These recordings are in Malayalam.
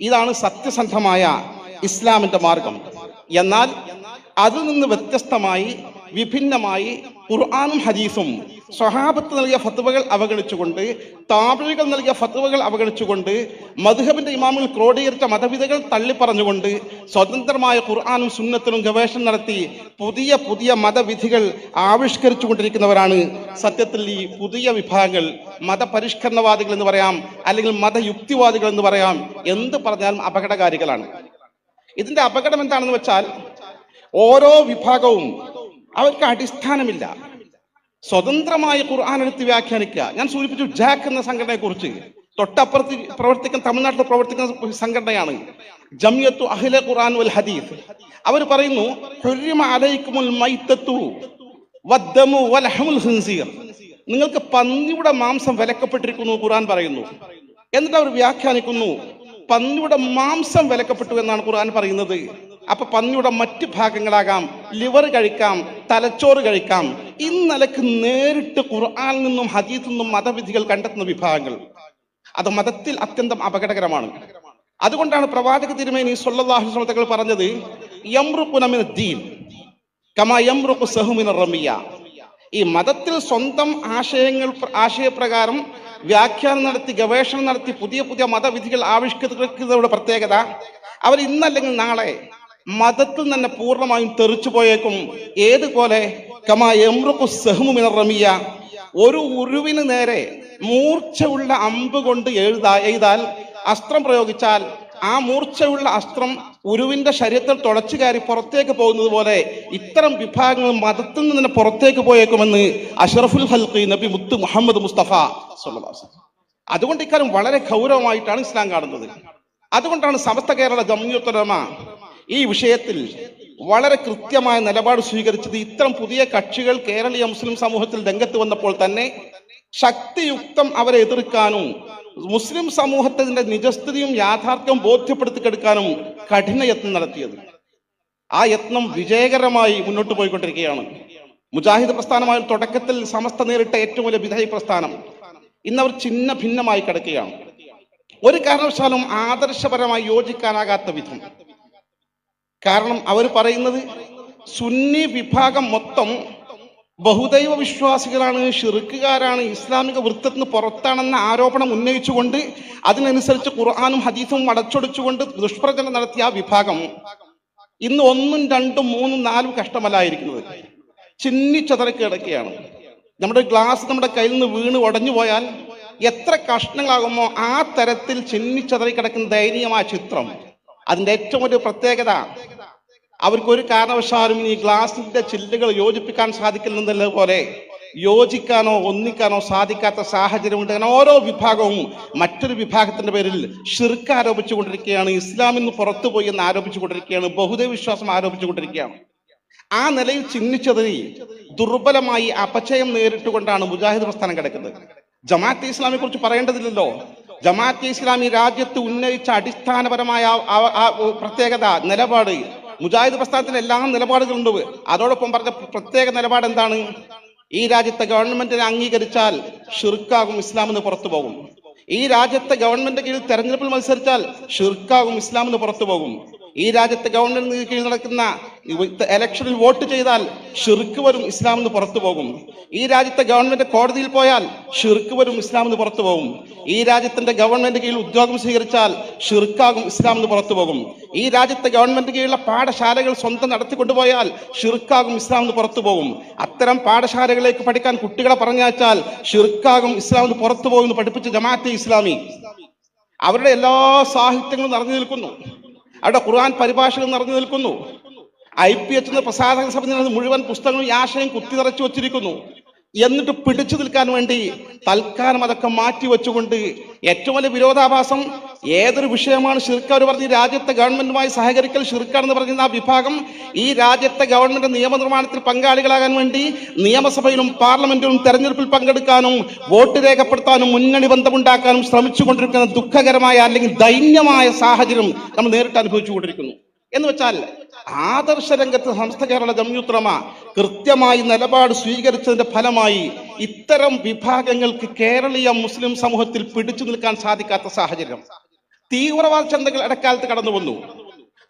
ഇതാണ് സത്യസന്ധമായ ഇസ്ലാമിന്റെ മാർഗം. എന്നാൽ അതിൽ നിന്ന് വ്യത്യസ്തമായി വിഭിന്നമായി ഖുർആാനും ഹദീസും സ്വഹാബത്ത് നൽകിയ ഫത്തുവകൾ അവഗണിച്ചുകൊണ്ട് താപിഴികൾ നൽകിയ ഫത്തുവകൾ അവഗണിച്ചുകൊണ്ട് മധുഹബിന്റെ ഇമാമുകൾ ക്രോഡീകരിച്ച മതവിധകൾ തള്ളിപ്പറഞ്ഞുകൊണ്ട് സ്വതന്ത്രമായ ഖുർആാനും സുന്നത്തിനും ഗവേഷണം നടത്തി പുതിയ പുതിയ മതവിധികൾ ആവിഷ്കരിച്ചു കൊണ്ടിരിക്കുന്നവരാണ് സത്യത്തിൽ ഈ പുതിയ വിഭാഗങ്ങൾ മതപരിഷ്കരണവാദികൾ എന്ന് പറയാം അല്ലെങ്കിൽ മതയുക്തിവാദികൾ എന്ന് പറയാം എന്ത് പറഞ്ഞാലും അപകടകാരികളാണ്. ഇതിന്റെ അപകടം എന്താണെന്ന് വെച്ചാൽ ഓരോ വിഭാഗവും അവർക്ക് അടിസ്ഥാനമില്ല. സ്വതന്ത്രമായ ഖുർആൻ എടുത്ത് വ്യാഖ്യാനിക്കുക. ഞാൻ സൂചിപ്പിച്ചു ജാക്ക് എന്ന സംഘടനയെ കുറിച്ച് തൊട്ടപ്പുറത്ത് പ്രവർത്തിക്കുന്ന തമിഴ്നാട്ടിൽ പ്രവർത്തിക്കുന്ന സംഘടനയാണ്. ജമിയത്തു അഹില ഖുർആൻ വൽ ഹദീസ്. അവർ പറയുന്നു നിങ്ങൾക്ക് പന്നിയുടെ മാംസം വിലക്കപ്പെട്ടിരിക്കുന്നു ഖുർആൻ പറയുന്നു. എന്നിട്ട് അവർ വ്യാഖ്യാനിക്കുന്നു പന്നിയുടെ മാംസം വിലക്കപ്പെട്ടു എന്നാണ് ഖുർആൻ പറയുന്നത്. അപ്പൊ പന്നിയുടെ മറ്റ് ഭാഗങ്ങളാകാം ലിവർ കഴിക്കാം തലച്ചോറ് കഴിക്കാം ഇന്നലക്ക് നേരിട്ട് ഖുർആനിൽ നിന്നും ഹദീസിൽ നിന്നും മതവിധികൾ കണ്ടെത്തുന്ന വിഭാഗങ്ങൾ. അത് മതത്തിൽ അത്യന്തം അപകടകരമാണ്. അതുകൊണ്ടാണ് പ്രവാചക തിരുമേനി അലൈഹി തങ്ങൾ പറഞ്ഞത് ദീൻ കമാ സഹുമിന ഈ മതത്തിൽ സ്വന്തം ആശയങ്ങൾ ആശയപ്രകാരം വ്യാഖ്യാനം നടത്തി ഗവേഷണം നടത്തി പുതിയ പുതിയ മതവിധികൾ ആവിഷ്കരിക്കുന്നവരുടെ പ്രത്യേകത അവർ ഇന്നല്ലെങ്കിൽ നാളെ മതത്തിൽ തന്നെ പൂർണമായും തെറിച്ചു പോയേക്കും. ഏതുപോലെ? റമിയ ഒരു ഉരുവിന് നേരെ മൂർച്ചയുള്ള അമ്പ് കൊണ്ട് എഴുതാ എഴുതാൽ അസ്ത്രം പ്രയോഗിച്ചാൽ ആ മൂർച്ചയുള്ള അസ്ത്രം ഉരുവിന്റെ ശരീരത്തിൽ തുളച്ചു കയറി പുറത്തേക്ക് പോകുന്നത് പോലെ ഇത്തരം വിഭാഗങ്ങൾ മതത്തിൽ നിന്ന് തന്നെ പുറത്തേക്ക് പോയേക്കുമെന്ന് അഷറഫുൽ ഹൽഖി നബി മുത്ത് മുഹമ്മദ് മുസ്തഫ വസല്ലം. അതുകൊണ്ട് ഇക്കാര്യം വളരെ ഗൗരവമായിട്ടാണ് ഇസ്ലാം കാണുന്നത് അതുകൊണ്ടാണ് സമസ്ത കേരള ജമ്മിയുത്തരമ ഈ വിഷയത്തിൽ വളരെ കൃത്യമായ നിലപാട് സ്വീകരിച്ചത് ഇത്തരം പുതിയ കക്ഷികൾ കേരളീയ മുസ്ലിം സമൂഹത്തിൽ രംഗത്ത് വന്നപ്പോൾ തന്നെ ശക്തിയുക്തം അവരെ എതിർക്കാനും മുസ്ലിം സമൂഹത്തിന്റെ നിജസ്ഥിതിയും യാഥാർത്ഥ്യവും ബോധ്യപ്പെടുത്തിക്കെടുക്കാനും കഠിന യത്നം നടത്തിയത്. ആ യത്നം വിജയകരമായി മുന്നോട്ട് പോയിക്കൊണ്ടിരിക്കുകയാണ്. മുജാഹിദ് പ്രസ്ഥാനമായ തുടക്കത്തിൽ സമസ്ത നേരിട്ട ഏറ്റവും വലിയ വിധേയ പ്രസ്ഥാനം. ഇന്നവർ ചിഹ്ന ഭിന്നമായി കിടക്കുകയാണ്. ഒരു കാരണവശാലും ആദർശപരമായി യോജിക്കാനാകാത്ത വിധം. കാരണം അവർ പറയുന്നത് സുന്നി വിഭാഗം മൊത്തം ബഹുദൈവ വിശ്വാസികളാണ് ഷിറുക്കുകാരാണ് ഇസ്ലാമിക വൃത്തത്തിന് പുറത്താണെന്ന ആരോപണം ഉന്നയിച്ചുകൊണ്ട് അതിനനുസരിച്ച് ഖുർആാനും ഹദീസും അടച്ചൊടിച്ചുകൊണ്ട് ദുഷ്പ്രചരണം നടത്തിയ ആ വിഭാഗം ഇന്ന് ഒന്നും രണ്ടും മൂന്നും നാലും കഷ്ടമല്ലായിരിക്കുന്നത്. ചിന്നിച്ചതറി കിടക്കുകയാണ്. നമ്മുടെ ഗ്ലാസ് നമ്മുടെ കയ്യിൽ നിന്ന് വീണ് ഉടഞ്ഞു പോയാൽ എത്ര കഷ്ണങ്ങളാകുമോ ആ തരത്തിൽ ചിന്നിച്ചതറി കിടക്കുന്ന ദയനീയമായ ചിത്രം. അതിന്റെ ഏറ്റവും വലിയ പ്രത്യേകത അവർക്ക് ഒരു കാരണവശാലും ഈ ഗ്ലാസിന്റെ ചില്ലുകൾ യോജിപ്പിക്കാൻ സാധിക്കില്ലെന്നല്ല പോലെ യോജിക്കാനോ ഒന്നിക്കാനോ സാധിക്കാത്ത സാഹചര്യമുണ്ട് കാരണം ഓരോ വിഭാഗവും മറ്റൊരു വിഭാഗത്തിന്റെ പേരിൽ ഷിർക്ക് ആരോപിച്ചുകൊണ്ടിരിക്കുകയാണ് ഇസ്ലാമിൽ നിന്ന് പുറത്തുപോയി എന്ന് ആരോപിച്ചുകൊണ്ടിരിക്കുകയാണ് ബഹുദൈവ വിശ്വാസം ആരോപിച്ചുകൊണ്ടിരിക്കുകയാണ് ആ നിലയിൽ ചിഹ്നിച്ചതിൽ ദുർബലമായി അപചയം നേരിട്ടുകൊണ്ടാണ് മുജാഹിദ് പ്രസ്ഥാനം കിടക്കുന്നത്. ജമാഅത്ത് ഇസ്ലാമിയെ കുറിച്ച് പറയേണ്ടതില്ലല്ലോ. ജമാഅത്തെ ഇസ്ലാമി രാജ്യത്ത് ഉന്നയിച്ച അടിസ്ഥാനപരമായ പ്രത്യേകത നിലപാട്. മുജാഹിദ് പ്രസ്ഥാനത്തിന് എല്ലാ നിലപാടുകളുണ്ട്. അതോടൊപ്പം പറഞ്ഞ പ്രത്യേക നിലപാട് എന്താണ്? ഈ രാജ്യത്തെ ഗവൺമെന്റിനെ അംഗീകരിച്ചാൽ ഷിർക്കാകും ഇസ്ലാമിന് പുറത്തു പോകും. ഈ രാജ്യത്തെ ഗവൺമെന്റ് കീഴിൽ തെരഞ്ഞെടുപ്പിൽ മത്സരിച്ചാൽ ഷിർക്കാകും ഇസ്ലാമിന് പുറത്തു പോകും. ഈ രാജ്യത്തെ ഗവൺമെന്റ് കീഴിൽ നടക്കുന്ന ഇലക്ഷനിൽ വോട്ട് ചെയ്താൽ ഷിർക്ക് വരും ഇസ്ലാം എന്ന് പുറത്തു പോകും. ഈ രാജ്യത്തെ ഗവൺമെന്റ് കോടതിയിൽ പോയാൽ ഷിർക്ക് വരും ഇസ്ലാം എന്ന് പുറത്തു പോകും. ഈ രാജ്യത്തിന്റെ ഗവൺമെന്റ് കീഴിൽ ഉദ്യോഗം സ്വീകരിച്ചാൽ ഷിർക്കാകും ഇസ്ലാം എന്ന് പുറത്തു പോകും. ഈ രാജ്യത്തെ ഗവൺമെന്റ് കീഴിലുള്ള പാഠശാലകൾ സ്വന്തം നടത്തിക്കൊണ്ടുപോയാൽ ഷിർക്കാകും ഇസ്ലാം എന്ന് പുറത്തു പോകും. അത്തരം പാഠശാലകളിലേക്ക് പഠിക്കാൻ കുട്ടികളെ പറഞ്ഞയച്ചാൽ ഷിർക്കാകും ഇസ്ലാം എന്ന് പുറത്തു പോകുമെന്ന് പഠിപ്പിച്ച ജമാഅത്തെ ഇസ്ലാമി. അവരുടെ എല്ലാ സാഹിത്യങ്ങളും നിറഞ്ഞു നിൽക്കുന്നു. അവരുടെ ഖുർആൻ പരിഭാഷകൾ നിറഞ്ഞു നിൽക്കുന്നു. ഐ പി എച്ച് എന്ന പ്രസാധക സംബന്ധിച്ച മുഴുവൻ പുസ്തകങ്ങളും ആശയം കുത്തി നിറച്ചു വച്ചിരിക്കുന്നു. എന്നിട്ട് പിടിച്ചു നിൽക്കാൻ വേണ്ടി തൽക്കാലം അതൊക്കെ മാറ്റി വെച്ചുകൊണ്ട് ഏറ്റവും വലിയ വിരോധാഭാസം ഏതൊരു വിഷയമാണ് ഷിർക്ക് അവർ പറഞ്ഞ് രാജ്യത്തെ ഗവൺമെന്റുമായി സഹകരിക്കൽ ഷിർക്കാണെന്ന് പറഞ്ഞിരുന്ന ആ വിഭാഗം ഈ രാജ്യത്തെ ഗവൺമെന്റ് നിയമനിർമ്മാണത്തിൽ പങ്കാളികളാകാൻ വേണ്ടി നിയമസഭയിലും പാർലമെന്റിലും തെരഞ്ഞെടുപ്പിൽ പങ്കെടുക്കാനും വോട്ട് രേഖപ്പെടുത്താനും മുന്നണി ബന്ധമുണ്ടാക്കാനും ശ്രമിച്ചുകൊണ്ടിരിക്കുന്ന ദുഃഖകരമായ അല്ലെങ്കിൽ ദൈന്യമായ സാഹചര്യം നമ്മൾ നേരിട്ട് അനുഭവിച്ചു കൊണ്ടിരിക്കുന്നു. എന്ന് വെച്ചാൽ ആദർശ രംഗത്ത് സംസ്ഥ കേരള ജംയുത്രമ കൃത്യമായി നിലപാട് സ്വീകരിച്ചതിന്റെ ഫലമായി ഇത്തരം വിഭാഗങ്ങൾക്ക് കേരളീയ മുസ്ലിം സമൂഹത്തിൽ പിടിച്ചു നിൽക്കാൻ സാധിക്കാത്ത സാഹചര്യം. തീവ്രവാദ ചന്തകൾ ഇടക്കാലത്ത് കടന്നു വന്നു.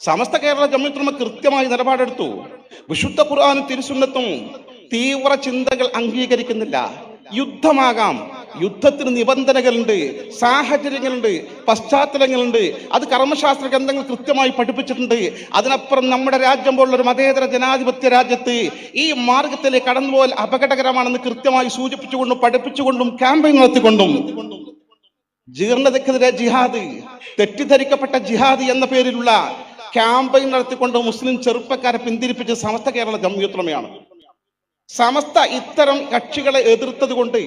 സമസ്ത കേരള ജമ്മിത്തുമ കൃത്യമായി നിലപാടെടുത്തു. വിശുദ്ധ ഖുർആാനും തിരുസുന്നത്തും തീവ്ര ചിന്തകൾ അംഗീകരിക്കുന്നില്ല. യുദ്ധമാകാം. യുദ്ധത്തിന് നിബന്ധനകളുണ്ട് സാഹചര്യങ്ങളുണ്ട് പശ്ചാത്തലങ്ങളുണ്ട്. അത് കർമ്മശാസ്ത്ര ഗ്രന്ഥങ്ങൾ കൃത്യമായി പഠിപ്പിച്ചിട്ടുണ്ട്. അതിനപ്പുറം നമ്മുടെ രാജ്യം പോലുള്ള ഒരു മതേതര ജനാധിപത്യ രാജ്യത്ത് ഈ മാർഗത്തിലെ കടന്നുപോൽ അപകടകരമാണെന്ന് കൃത്യമായി സൂചിപ്പിച്ചുകൊണ്ടും പഠിപ്പിച്ചുകൊണ്ടും ക്യാമ്പയിൻ നടത്തിക്കൊണ്ടും ജീർണതയ്ക്കെതിരെ ജിഹാദ് തെറ്റിദ്ധരിക്കപ്പെട്ട ജിഹാദ് എന്ന പേരിലുള്ള ക്യാമ്പയിൻ നടത്തിക്കൊണ്ട് മുസ്ലിം ചെറുപ്പക്കാരെ പിന്തിരിപ്പിച്ച സമസ്ത കേരള ജമ്മിയുത്രമയാണ് സമസ്ത ഇത്തരം കക്ഷികളെ എതിർത്തത് കൊണ്ട്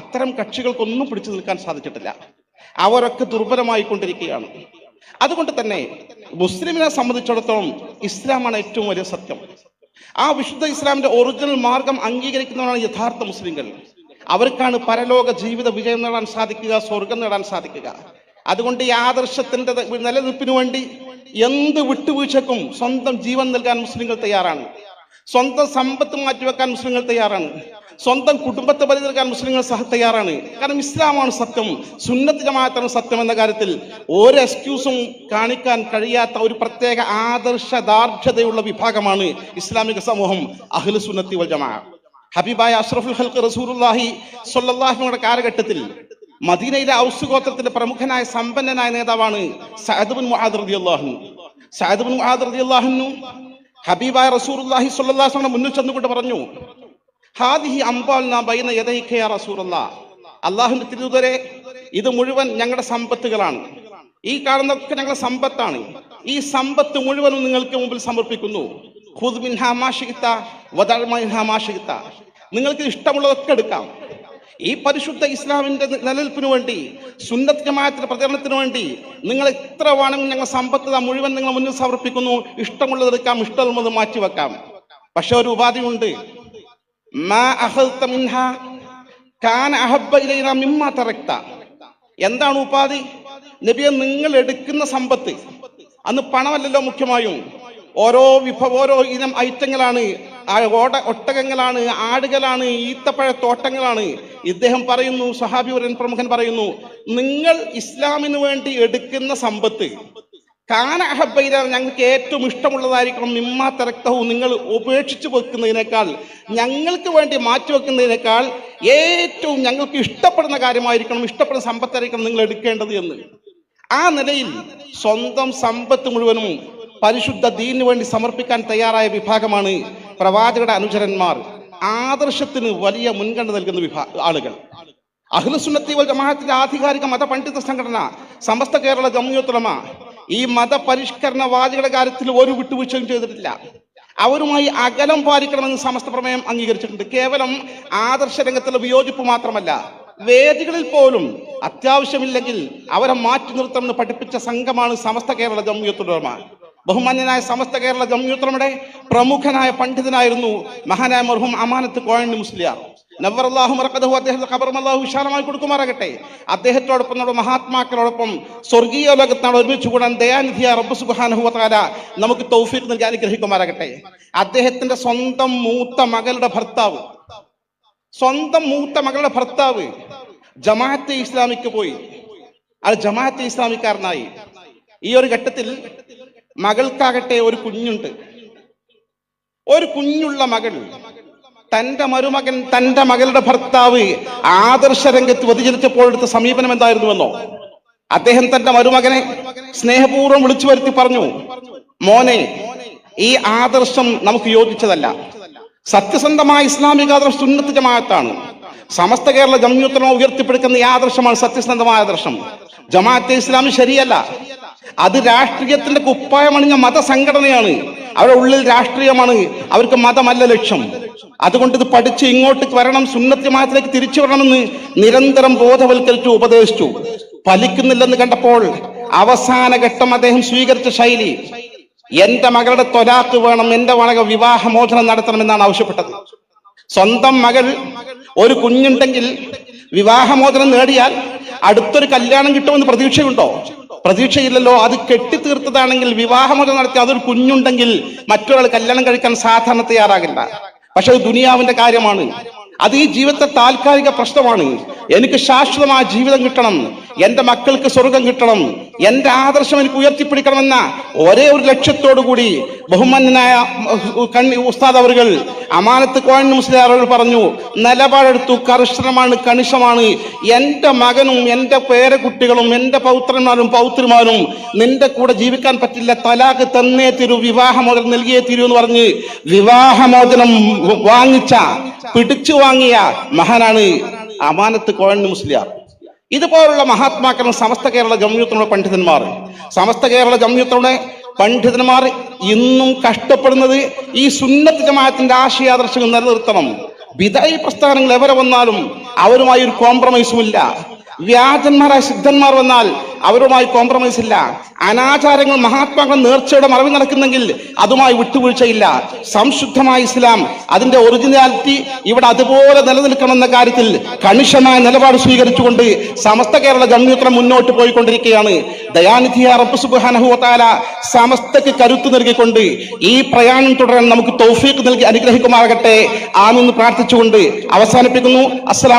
അത്തരം കക്ഷികൾക്കൊന്നും പിടിച്ചു നിൽക്കാൻ സാധിച്ചിട്ടില്ല. അവരൊക്കെ ദുർബലമായി കൊണ്ടിരിക്കുകയാണ് അതുകൊണ്ട് തന്നെ മുസ്ലിമിനെ സംബന്ധിച്ചിടത്തോളം ഇസ്ലാമാണ് ഏറ്റവും വലിയ സത്യം. ആ വിശുദ്ധ ഇസ്ലാമിന്റെ ഒറിജിനൽ മാർഗം അംഗീകരിക്കുന്നവരാണ് യഥാർത്ഥ മുസ്ലിങ്ങൾ അവർക്കാണ് പരലോക ജീവിത വിജയം നേടാൻ സാധിക്കുക സ്വർഗം നേടാൻ സാധിക്കുക. അതുകൊണ്ട് ഈ ആദർശത്തിന്റെ നിലനിൽപ്പിന് വേണ്ടി എന്ത് വിട്ടുവീഴ്ചക്കും സ്വന്തം ജീവൻ നൽകാൻ മുസ്ലിങ്ങൾ തയ്യാറാണ്. സ്വന്തം സമ്പത്ത് മാറ്റിവെക്കാൻ മുസ്ലിങ്ങൾ തയ്യാറാണ്. സ്വന്തം കുടുംബത്തെ ബലി നൽകാൻ മുസ്ലിങ്ങൾ സഹ തയ്യാറാണ്. കാരണം ഇസ്ലാമാണ് സത്യം. സുന്നത്ത് ജമാഅത്താണ് സത്യം എന്ന കാര്യത്തിൽ ഒരു എക്സ്ക്യൂസും കാണിക്കാൻ കഴിയാത്ത ഒരു പ്രത്യേക ആദർശ ദാർഢ്യതയുള്ള വിഭാഗമാണ് ഇസ്ലാമിക സമൂഹം അഹ്ലു സുന്നത്തി വൽ ജമാ ഹബീബായ അഷ്റഫുൽ ഹൽക്ക് റസൂറുല്ലാഹി സൊല്ലാഹിയുടെ കാലഘട്ടത്തിൽ മദീനയിലെ ഔസ് ഗോത്രത്തിന്റെ പ്രമുഖനായ സമ്പന്നനായ നേതാവാണ് റളിയല്ലാഹു സഅദ് ഇബ്നു മുആദ് റളിയല്ലാഹു ഹബീബായ റസൂലുള്ളാഹി സ്വല്ലല്ലാഹു അലൈഹി വസല്ലം മുന്നിൽ ചെന്നുകൊണ്ട് പറഞ്ഞു ഹാദിഹി അംബാൽന ബൈന യദൈക യാ റസൂലല്ലാഹ് അല്ലാഹുവിന്റെ തിരുതുരെ ഇത് മുഴുവൻ ഞങ്ങളുടെ സമ്പത്തുകളാണ്. ഈ കാണുന്നതൊക്കെ ഞങ്ങളുടെ സമ്പത്താണ്. ഈ സമ്പത്ത് മുഴുവനും നിങ്ങൾക്ക് മുമ്പിൽ സമർപ്പിക്കുന്നു. നിങ്ങൾക്ക് ഇഷ്ടമുള്ളതൊക്കെ എടുക്കാം. ഈ പരിശുദ്ധ ഇസ്ലാമിന്റെ നിലനിൽപ്പിന് വേണ്ടി സുന്നത്ത് ജമാഅത്തിന്റെ പ്രചരണത്തിന് വേണ്ടി നിങ്ങൾ എത്ര വേണമെങ്കിൽ ഞങ്ങൾ സമ്പത്ത് മുഴുവൻ നിങ്ങൾ മുന്നിൽ സമർപ്പിക്കുന്നു ഇഷ്ടമുള്ളത് എടുക്കാം ഇഷ്ടമുള്ളത് മാറ്റിവെക്കാം പക്ഷെ ഒരു ഉപാധിയുണ്ട് എന്താണ് ഉപാധി? നബിയെ നിങ്ങൾ എടുക്കുന്ന സമ്പത്ത്. അന്ന് പണമല്ലല്ലോ മുഖ്യമായും. ഓരോ വിഭവ ഓരോ ഇനം ഐറ്റങ്ങളാണ് ഓട ഒട്ടകങ്ങളാണ് ആടുകളാണ് ഈത്തപ്പഴ തോട്ടങ്ങളാണ് ഇദ്ദേഹം പറയുന്നു സഹാബിവരൻ പ്രമുഖൻ പറയുന്നു നിങ്ങൾ ഇസ്ലാമിന് വേണ്ടി എടുക്കുന്ന സമ്പത്ത് കാന അഹബൈര ഞങ്ങൾക്ക് ഏറ്റവും ഇഷ്ടമുള്ളതായിരിക്കണം നിമ്മാ തിരക്തവും നിങ്ങൾ ഉപേക്ഷിച്ചു വെക്കുന്നതിനേക്കാൾ ഞങ്ങൾക്ക് വേണ്ടി മാറ്റിവെക്കുന്നതിനേക്കാൾ ഏറ്റവും ഞങ്ങൾക്ക് ഇഷ്ടപ്പെടുന്ന കാര്യമായിരിക്കണം ഇഷ്ടപ്പെടുന്ന സമ്പത്തായിരിക്കണം നിങ്ങൾ എടുക്കേണ്ടത് എന്ന്. ആ നിലയിൽ സ്വന്തം സമ്പത്ത് മുഴുവനും പരിശുദ്ധ ദീനിന് വേണ്ടി സമർപ്പിക്കാൻ തയ്യാറായ വിഭാഗമാണ് പ്രവാചകരുടെ അനുചരന്മാർ ആദർശത്തിന് വലിയ മുൻഗണന നൽകുന്ന വിഭാ ആളുകൾ. അഖിലസുന്നത്തി വൽ ജമാഅത്തിന്റെ ആധികാരിക മത പണ്ഡിത സംഘടന സമസ്ത കേരള ജമ്മിയത്തുലമ ഈ മതപരിഷ്കരണവാദികളുടെ കാര്യത്തിൽ ഒരു വിട്ടുവീഴ്ചയും ചെയ്തിട്ടില്ല. അവരുമായി അകലം പാലിക്കണമെന്ന് സമസ്ത പ്രമേയം അംഗീകരിച്ചിട്ടുണ്ട്. കേവലം ആദർശ രംഗത്തുള്ള വിയോജിപ്പ് മാത്രമല്ല വേദികളിൽ പോലും അത്യാവശ്യമില്ലെങ്കിൽ അവരെ മാറ്റി നിർത്തണമെന്ന് പഠിപ്പിച്ച സംഘമാണ് സമസ്ത കേരള ജമ്മിയത്തുലമ ബഹുമാന്യനായ സമസ്ത കേരള ജമ്മിയത്തുലമയുടെ പ്രമുഖനായ പണ്ഡിതനായിരുന്നു മഹാനായ മർഹും അമാനത്ത് കോഴണ്ണി മുസ്ലിയാർ. നവർ അള്ളാഹു മറക്കതഹു അദ്ദേഹത്തെ അള്ളാഹു വിശാലമായി കൊടുക്കുമാറാകട്ടെ. അദ്ദേഹത്തോടൊപ്പം നമ്മുടെ മഹാത്മാക്കളോടൊപ്പം സ്വർഗീയ ലോകത്താണ് ഒരുമിച്ച് കൂടാൻ ദയാനിധിയ റബ്ബ് നമുക്ക് തൗഫീഖ് നൽകി അനുഗ്രഹിക്കുമാറാകട്ടെ. അദ്ദേഹത്തിന്റെ സ്വന്തം മൂത്ത മകളുടെ ഭർത്താവ് സ്വന്തം മൂത്ത മകളുടെ ഭർത്താവ് ജമാഅത്തെ ഇസ്ലാമിക്ക് പോയി. അത് ജമാഅത്തെ ഇസ്ലാമിക്കാരനായി. ഈ ഒരു ഘട്ടത്തിൽ മകൾക്കാകട്ടെ ഒരു കുഞ്ഞുണ്ട്. ഒരു കുഞ്ഞുള്ള മകൾ. തന്റെ മരുമകൻ തന്റെ മകളുടെ ഭർത്താവ് ആദർശ രംഗത്ത് വ്യതിചലിച്ചപ്പോൾ എടുത്ത സമീപനം എന്തായിരുന്നുവെന്നോ? അദ്ദേഹം തന്റെ മരുമകനെ സ്നേഹപൂർവം വിളിച്ചു വരുത്തി പറഞ്ഞു മോനെ ഈ ആദർശം നമുക്ക് യോജിച്ചതല്ല. സത്യസന്ധമായ ഇസ്ലാമിക ആദർശം സുന്നത്ത് ജമാഅത്താണ്. സമസ്ത കേരള ജമ്യൂത്തമ ഉയർത്തിപ്പിടിക്കുന്ന ഈ ആദർശമാണ് സത്യസന്ധമായ ആദർശം. ജമാഅത്തെ ഇസ്ലാമി ശരിയല്ല. അത് രാഷ്ട്രീയത്തിന്റെ കുപ്പായമണിഞ്ഞ മതസംഘടനയാണ്. അവരുടെ ഉള്ളിൽ രാഷ്ട്രീയമാണ്. അവർക്ക് മതമല്ല ലക്ഷ്യം. അതുകൊണ്ട് ഇത് പഠിച്ച് ഇങ്ങോട്ട് വരണം സുന്നത്ത് ജമാഅത്തിലേക്ക് തിരിച്ചു വരണമെന്ന് നിരന്തരം ബോധവൽക്കരിച്ചു ഉപദേശിച്ചു. ഫലിക്കുന്നില്ലെന്ന് കണ്ടപ്പോൾ അവസാന ഘട്ടം അദ്ദേഹം സ്വീകരിച്ച ശൈലി എന്റെ മകളുടെ തൊലാക്ക് വേണം എന്റെ മകൾ വിവാഹമോചനം നടത്തണമെന്നാണ് ആവശ്യപ്പെട്ടത്. സ്വന്തം മകൾ ഒരു കുഞ്ഞുണ്ടെങ്കിൽ വിവാഹമോചനം നേടിയാൽ അടുത്തൊരു കല്യാണം കിട്ടുമെന്ന് പ്രതീക്ഷയുണ്ടോ? പ്രതീക്ഷയില്ലല്ലോ അത് കെട്ടിത്തീർത്തതാണെങ്കിൽ വിവാഹമൊക്കെ നടത്തി അതൊരു കുഞ്ഞുണ്ടെങ്കിൽ മറ്റൊരാൾ കല്യാണം കഴിക്കാൻ സാധാരണ തയ്യാറാകില്ല. പക്ഷെ അത് ദുനിയാവിന്റെ കാര്യമാണ്. അത് ഈ ജീവിതത്തെ താൽക്കാലിക പ്രശ്നമാണ്. എനിക്ക് ശാശ്വതമായ ജീവിതം കിട്ടണം. എന്റെ മക്കൾക്ക് സ്വർഗം കിട്ടണം. എന്റെ ആദർശം എനിക്ക് ഉയർത്തിപ്പിടിക്കണമെന്ന ഒരേ ഒരു ലക്ഷ്യത്തോടു കൂടി ബഹുമാന്യനായ കണ്ണി ഉസ്താദ് അവറുകൾ അമാനത്ത് കോഴൻ മുസ്ലിം പറഞ്ഞു നിലപാടെടുത്തു കർശനമാണ് കണിശമാണ്. എന്റെ മകനും എന്റെ പേരക്കുട്ടികളും എന്റെ പൗത്രന്മാരും പൗത്രിമാരും നിന്റെ കൂടെ ജീവിക്കാൻ പറ്റില്ല. തലാഖ് തന്നേ തീരൂ വിവാഹമോചനം നൽകിയേ തീരൂ എന്ന് പറഞ്ഞ് വിവാഹമോചനം വാങ്ങിച്ച പിടിച്ചു വാങ്ങിയ മഹാനാണ് അമാനത്ത് കോഴൻ മുസ്ലിയാർ. ഇതുപോലുള്ള മഹാത്മാക്കളും സമസ്ത കേരള ജമ്യൂത്തിനുള്ള പണ്ഡിതന്മാർ. സമസ്ത കേരള ജമ്യൂത്തിയുടെ പണ്ഡിതന്മാർ ഇന്നും കഷ്ടപ്പെടുന്നത് ഈ സുന്നത്ത് ജമാഅത്തിന്റെ ആശയാദർശങ്ങൾ നിലനിർത്തണം. വിദായി പ്രസ്ഥാനങ്ങൾ എവരെ വന്നാലും അവരുമായി ഒരു കോംപ്രമൈസും ഇല്ല വ്യാജന്മാരായ സിദ്ധന്മാർ വന്നാൽ അവരുമായി കോംപ്രമൈസ് ഇല്ല അനാചാരങ്ങൾ മഹാത്മാക്കൾ നേർച്ചയുടെ മറവിൽ നടക്കുന്നെങ്കിൽ അതുമായി വിട്ടുവീഴ്ചയില്ല. സംശുദ്ധമായ ഇസ്ലാം അതിന്റെ ഒറിജിനാലിറ്റി ഇവിടെ അതുപോലെ നിലനിൽക്കണമെന്ന കാര്യത്തിൽ കണിശമായ നിലപാട് സ്വീകരിച്ചുകൊണ്ട് സമസ്ത കേരള ജമ്യൂത്രം മുന്നോട്ട് പോയിക്കൊണ്ടിരിക്കുകയാണ്. ദയാനിധിയ റബ്ബ് സുബ്ഹാനഹു വതആല സമസ്തക്ക് കരുത്തു നൽകിക്കൊണ്ട് ഈ പ്രയാണം തുടരാൻ നമുക്ക് തൗഫീഖ് നൽകി അനുഗ്രഹിക്കുമാറാകട്ടെ ആമെന്ന് പ്രാർത്ഥിച്ചുകൊണ്ട് അവസാനിപ്പിക്കുന്നു.